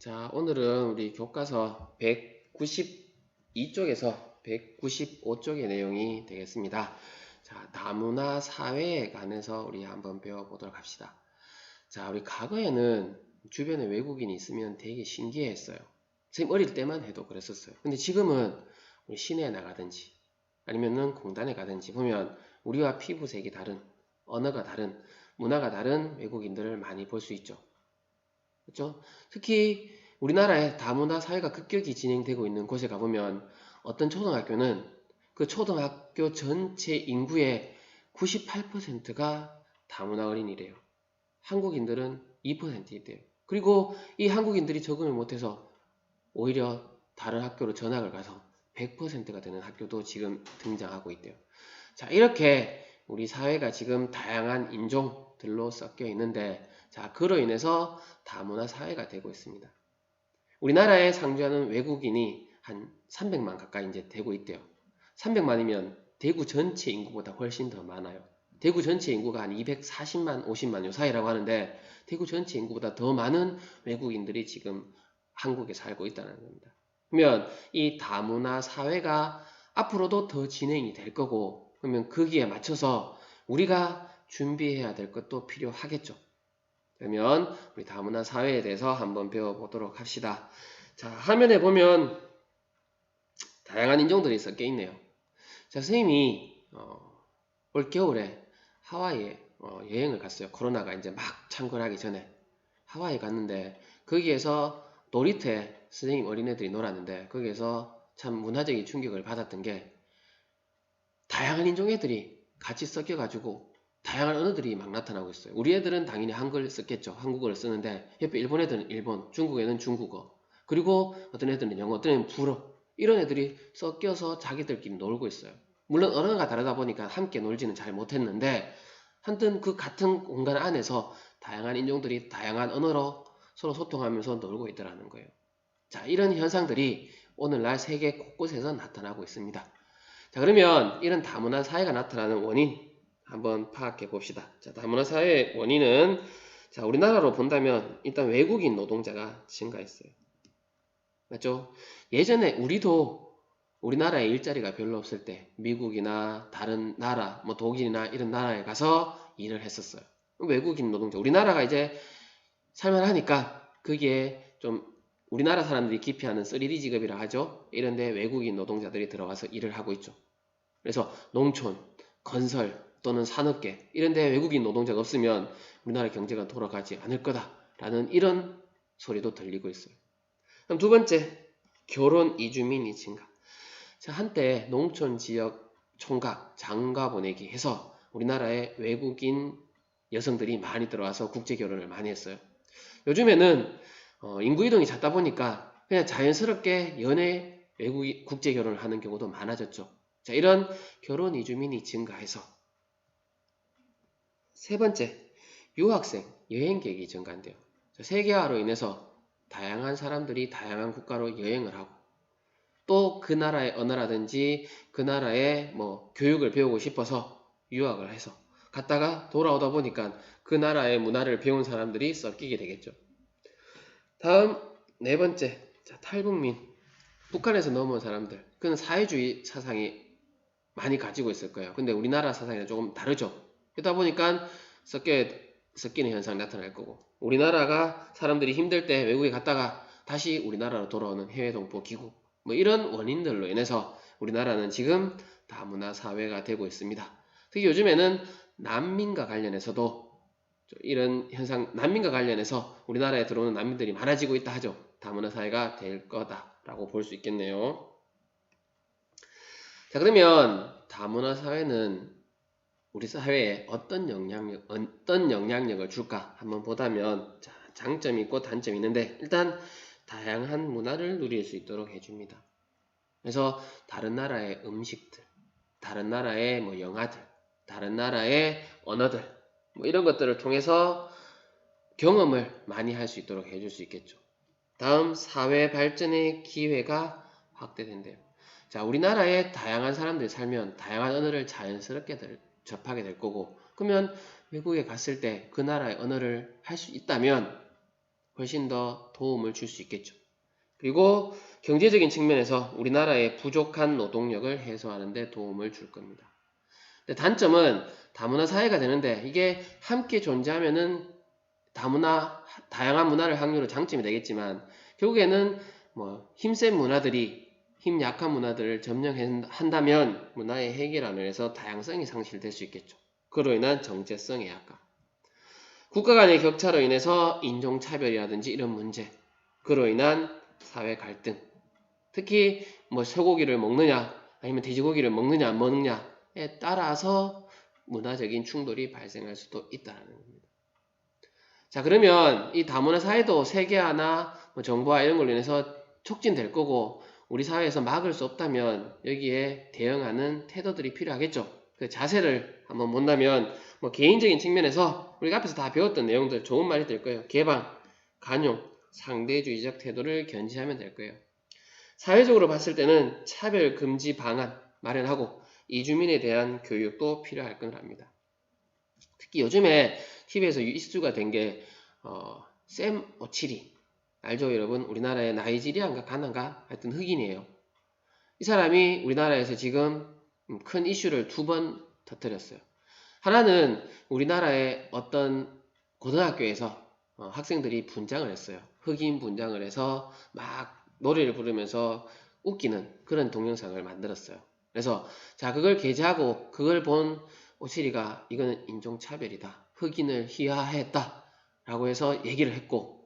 자, 오늘은 우리 교과서 192쪽에서 195쪽의 내용이 되겠습니다. 자, 다문화 사회에 관해서 우리 한번 배워보도록 합시다. 자, 우리 과거에는 주변에 외국인이 있으면 되게 신기했어요. 선생님 어릴 때만 해도 그랬었어요. 근데 지금은 우리 시내에 나가든지 아니면은 공단에 가든지 보면 우리와 피부색이 다른, 언어가 다른, 문화가 다른 외국인들을 많이 볼 수 있죠. 그렇죠? 특히 우리나라의 다문화 사회가 급격히 진행되고 있는 곳에 가보면 어떤 초등학교는 그 초등학교 전체 인구의 98%가 다문화 어린이래요. 한국인들은 2%이대요. 그리고 이 한국인들이 적응을 못해서 오히려 다른 학교로 전학을 가서 100%가 되는 학교도 지금 등장하고 있대요. 자, 이렇게 우리 사회가 지금 다양한 인종 들로 섞여 있는데, 자, 그로 인해서 다문화 사회가 되고 있습니다. 우리나라에 상주하는 외국인이 한 300만 가까이 이제 되고 있대요. 300만이면 대구 전체 인구보다 훨씬 더 많아요. 대구 전체 인구가 한 240만, 50만 요 사이라고 하는데 대구 전체 인구보다 더 많은 외국인들이 지금 한국에 살고 있다는 겁니다. 그러면 이 다문화 사회가 앞으로도 더 진행이 될 거고 그러면 거기에 맞춰서 우리가 준비해야 될 것도 필요하겠죠. 그러면 우리 다문화 사회에 대해서 한번 배워보도록 합시다. 자, 화면에 보면 다양한 인종들이 섞여 있네요. 자, 선생님이 어, 올 겨울에 하와이에 어, 여행을 갔어요. 코로나가 이제 막 창궐하기 전에 하와이 갔는데 거기에서 놀이터에 선생님 어린애들이 놀았는데 거기에서 참 문화적인 충격을 받았던 게 다양한 인종 애들이 같이 섞여가지고 다양한 언어들이 막 나타나고 있어요. 우리 애들은 당연히 한글 썼겠죠. 한국어를 쓰는데 옆에 일본 애들은 일본, 중국 애는 중국어, 그리고 어떤 애들은 영어, 어떤 애는 불어 이런 애들이 섞여서 자기들끼리 놀고 있어요. 물론 언어가 다르다 보니까 함께 놀지는 잘 못했는데 한튼 그 같은 공간 안에서 다양한 인종들이 다양한 언어로 서로 소통하면서 놀고 있더라는 거예요. 자, 이런 현상들이 오늘날 세계 곳곳에서 나타나고 있습니다. 자, 그러면 이런 다문화 사회가 나타나는 원인 한번 파악해 봅시다. 자, 다문화 사회의 원인은 자, 우리나라로 본다면 일단 외국인 노동자가 증가했어요. 맞죠? 예전에 우리도 우리나라에 일자리가 별로 없을 때 미국이나 다른 나라, 뭐 독일이나 이런 나라에 가서 일을 했었어요. 외국인 노동자. 우리나라가 이제 살만하니까 거기에 좀 우리나라 사람들이 기피하는 3D 직업이라 하죠. 이런데 외국인 노동자들이 들어가서 일을 하고 있죠. 그래서 농촌, 건설 또는 산업계 이런 데 외국인 노동자가 없으면 우리나라 경제가 돌아가지 않을 거다라는 이런 소리도 들리고 있어요. 그럼 두 번째, 결혼 이주민이 증가. 자, 한때 농촌 지역 총각, 장가 보내기 해서 우리나라에 외국인 여성들이 많이 들어와서 국제 결혼을 많이 했어요. 요즘에는 어, 인구 이동이 잦다 보니까 그냥 자연스럽게 연애 외국 국제 결혼을 하는 경우도 많아졌죠. 자, 이런 결혼 이주민이 증가해서 세 번째, 유학생, 여행객이 증가한대요. 자, 세계화로 인해서 다양한 사람들이 다양한 국가로 여행을 하고 또 그 나라의 언어라든지 그 나라의 뭐 교육을 배우고 싶어서 유학을 해서 갔다가 돌아오다 보니까 그 나라의 문화를 배운 사람들이 섞이게 되겠죠. 다음 네 번째, 자, 탈북민. 북한에서 넘어온 사람들. 그는 사회주의 사상이 많이 가지고 있을 거예요. 근데 우리나라 사상이랑 조금 다르죠. 그러다 보니까 섞여, 섞이는 현상이 나타날 거고. 우리나라가 사람들이 힘들 때 외국에 갔다가 다시 우리나라로 돌아오는 해외 동포 기구. 뭐 이런 원인들로 인해서 우리나라는 지금 다문화 사회가 되고 있습니다. 특히 요즘에는 난민과 관련해서도 이런 현상, 난민과 관련해서 우리나라에 들어오는 난민들이 많아지고 있다 하죠. 다문화 사회가 될 거다라고 볼 수 있겠네요. 자, 그러면 다문화 사회는 우리 사회에 어떤 영향력, 어떤 영향력을 줄까 한번 보다면 자, 장점이 있고 단점이 있는데 일단 다양한 문화를 누릴 수 있도록 해줍니다. 그래서 다른 나라의 음식들, 다른 나라의 뭐 영화들, 다른 나라의 언어들, 뭐 이런 것들을 통해서 경험을 많이 할 수 있도록 해줄 수 있겠죠. 다음 사회 발전의 기회가 확대된대요. 자, 우리나라에 다양한 사람들이 살면 다양한 언어를 자연스럽게 될, 접하게 될 거고, 그러면 외국에 갔을 때 그 나라의 언어를 할 수 있다면 훨씬 더 도움을 줄 수 있겠죠. 그리고 경제적인 측면에서 우리나라의 부족한 노동력을 해소하는 데 도움을 줄 겁니다. 단점은 다문화 사회가 되는데 이게 함께 존재하면은 다문화 다양한 문화를 확률로 장점이 되겠지만 결국에는 뭐 힘센 문화들이 힘 약한 문화들을 점령한다면 문화의 해결안을 해서 다양성이 상실될 수 있겠죠. 그로 인한 정체성의 약화. 국가 간의 격차로 인해서 인종차별이라든지 이런 문제, 그로 인한 사회 갈등, 특히 뭐 소고기를 먹느냐, 아니면 돼지고기를 먹느냐, 안 먹느냐에 따라서 문화적인 충돌이 발생할 수도 있다는 겁니다. 자, 그러면 이 다문화 사회도 세계화나 뭐 정보화 이런 걸로 인해서 촉진될 거고, 우리 사회에서 막을 수 없다면 여기에 대응하는 태도들이 필요하겠죠. 그 자세를 한번 본다면 뭐 개인적인 측면에서 우리가 앞에서 다 배웠던 내용들 좋은 말이 될 거예요. 개방, 간용, 상대주의적 태도를 견지하면 될 거예요. 사회적으로 봤을 때는 차별 금지 방안 마련하고 이주민에 대한 교육도 필요할 거랍니다. 특히 요즘에 TV에서 이슈가 된게 어, 샘 오치리 알죠 여러분? 우리나라의 나이지리안가 가나가 하여튼 흑인이에요. 이 사람이 우리나라에서 지금 큰 이슈를 두 번 터뜨렸어요. 하나는 우리나라의 어떤 고등학교에서 어, 학생들이 분장을 했어요. 흑인 분장을 해서 막 노래를 부르면서 웃기는 그런 동영상을 만들었어요. 그래서 자 그걸 게재하고 그걸 본 오시리가 이거는 인종차별이다. 흑인을 희화했다. 라고 해서 얘기를 했고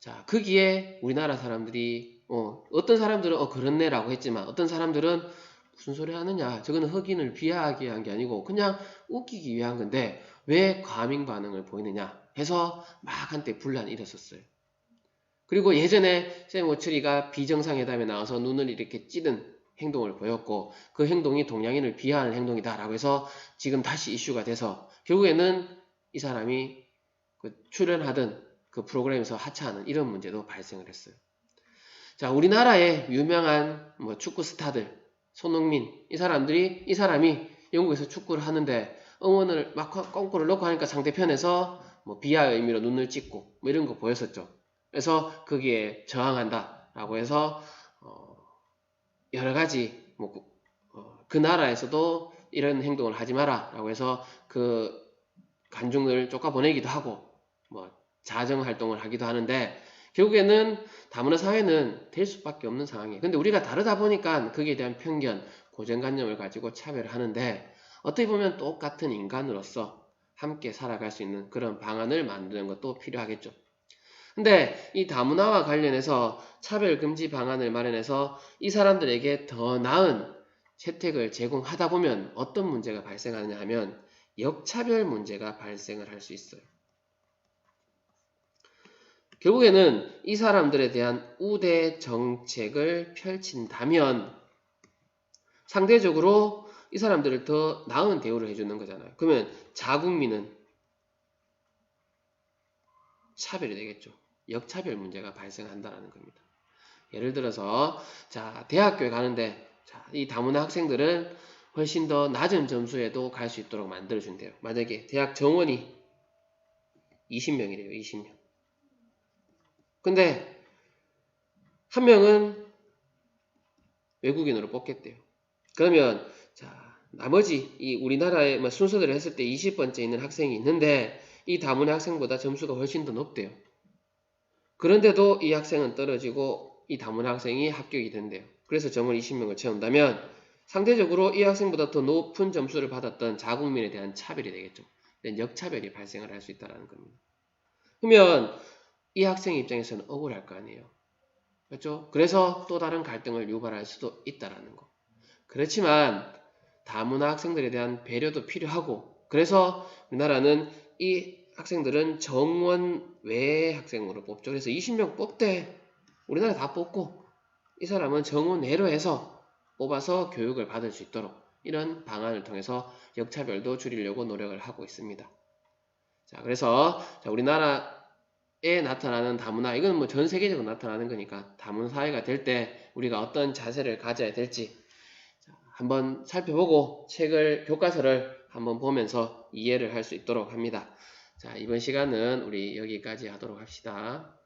자 거기에 우리나라 사람들이 어, 어떤 사람들은 어 그렇네 라고 했지만 어떤 사람들은 무슨 소리 하느냐 저거는 흑인을 비하하게 한게 아니고 그냥 웃기기 위한 건데 왜 과민 반응을 보이느냐 해서 막 한때 분란이 일었었어요. 그리고 예전에 샘 워처리가 비정상회담에 나와서 눈을 이렇게 찌든 행동을 보였고 그 행동이 동양인을 비하하는 행동이다라고 해서 지금 다시 이슈가 돼서 결국에는 이 사람이 그 출연하던 그 프로그램에서 하차하는 이런 문제도 발생을 했어요. 자, 우리나라의 유명한 뭐 축구 스타들, 손흥민, 이 사람들이, 이 사람이 영국에서 축구를 하는데 응원을 막 꽁꼬를 넣고 하니까 상대편에서 뭐 비하의 의미로 눈을 찍고 뭐 이런 거 보였었죠. 그래서 거기에 저항한다 라고 해서 어 여러 가지 뭐그 어그 나라에서도 이런 행동을 하지 마라 라고 해서 그 간중을 쫓아 보내기도 하고 뭐 자정 활동을 하기도 하는데 결국에는 다문화 사회는 될 수밖에 없는 상황이에요. 근데 우리가 다르다 보니까 거기에 대한 편견, 고정관념을 가지고 차별을 하는데 어떻게 보면 똑같은 인간으로서 함께 살아갈 수 있는 그런 방안을 만드는 것도 필요하겠죠. 근데 이 다문화와 관련해서 차별 금지 방안을 마련해서 이 사람들에게 더 나은 혜택을 제공하다 보면 어떤 문제가 발생하느냐 하면 역차별 문제가 발생을 할 수 있어요. 결국에는 이 사람들에 대한 우대 정책을 펼친다면 상대적으로 이 사람들을 더 나은 대우를 해주는 거잖아요. 그러면 자국민은 차별이 되겠죠. 역차별 문제가 발생한다는 겁니다. 예를 들어서 자 대학교에 가는데 자, 이 다문화 학생들은 훨씬 더 낮은 점수에도 갈 수 있도록 만들어준대요. 만약에 대학 정원이 20명이래요. 20명. 근데 한 명은 외국인으로 뽑겠대요. 그러면 자 나머지 이 우리나라의 뭐 순서대로 했을 때 20번째 있는 학생이 있는데 이 다문화 학생보다 점수가 훨씬 더 높대요. 그런데도 이 학생은 떨어지고 이 다문화 학생이 합격이 된대요. 그래서 정원 20명을 채운다면 상대적으로 이 학생보다 더 높은 점수를 받았던 자국민에 대한 차별이 되겠죠. 역차별이 발생을 할 수 있다는 겁니다. 그러면 이 학생 입장에서는 억울할 거 아니에요. 그렇죠? 그래서 또 다른 갈등을 유발할 수도 있다라는 거. 그렇지만 다문화 학생들에 대한 배려도 필요하고 그래서 우리나라는 이 학생들은 정원 외 학생으로 뽑죠. 그래서 20명 뽑되 우리나라 다 뽑고 이 사람은 정원 외로 해서 뽑아서 교육을 받을 수 있도록 이런 방안을 통해서 역차별도 줄이려고 노력을 하고 있습니다. 자, 그래서 자, 우리나라 에 나타나는 다문화 이건 뭐 전 세계적으로 나타나는 거니까 다문 사회가 될 때 우리가 어떤 자세를 가져야 될지 자, 한번 살펴보고 책을 교과서를 한번 보면서 이해를 할 수 있도록 합니다. 자, 이번 시간은 우리 여기까지 하도록 합시다.